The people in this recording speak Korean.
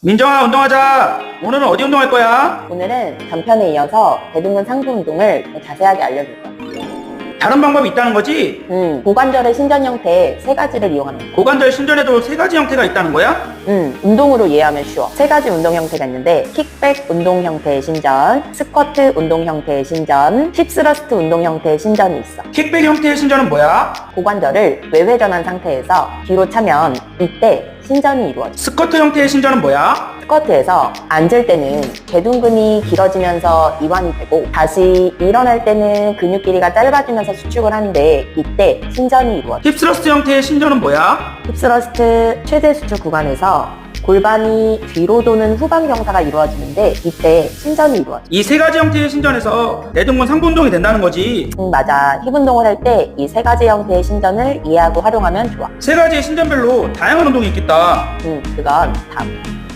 민정아 운동하자. 오늘은 어디 운동할 거야? 오늘은 전편에 이어서 대둔근 상부 운동을 더 자세하게 알려줄 거야. 다른 방법이 있다는 거지? 음, 고관절의 신전 형태 세 가지를 이용하는 거야. 고관절 신전에도 세 가지 형태가 있다는 거야? 음, 운동으로 이해하면 쉬워. 세 가지 운동 형태가 있는데 킥백 운동 형태의 신전, 스쿼트 운동 형태의 신전, 힙스러스트 운동 형태의 신전이 있어. 킥백 형태의 신전은 뭐야? 고관절을 외회전한 상태에서 뒤로 차면 이때 신전이 이루어져. 스쿼트 형태의 신전은 뭐야? 스쿼트에서 앉을 때는 대둔근이 길어지면서 이완이 되고 다시 일어날 때는 근육 길이가 짧아지면서 수축을 하는데 이때 신전이 이루어져. 힙스러스트 형태의 신전은 뭐야? 힙스러스트 최대 수축 구간에서 골반이 뒤로 도는 후방 경사가 이루어지는데 이때 신전이 이루어져. 이세 가지 형태의 신전에서 대둔근 상부 운동이 된다는 거지. 음, 맞아. 힙 운동을 할 때 이 세 가지 형태의 신전을 이해하고 활용하면 좋아. 세 가지의 신전별로 다양한 운동이 있겠다. 음, 그건 다음.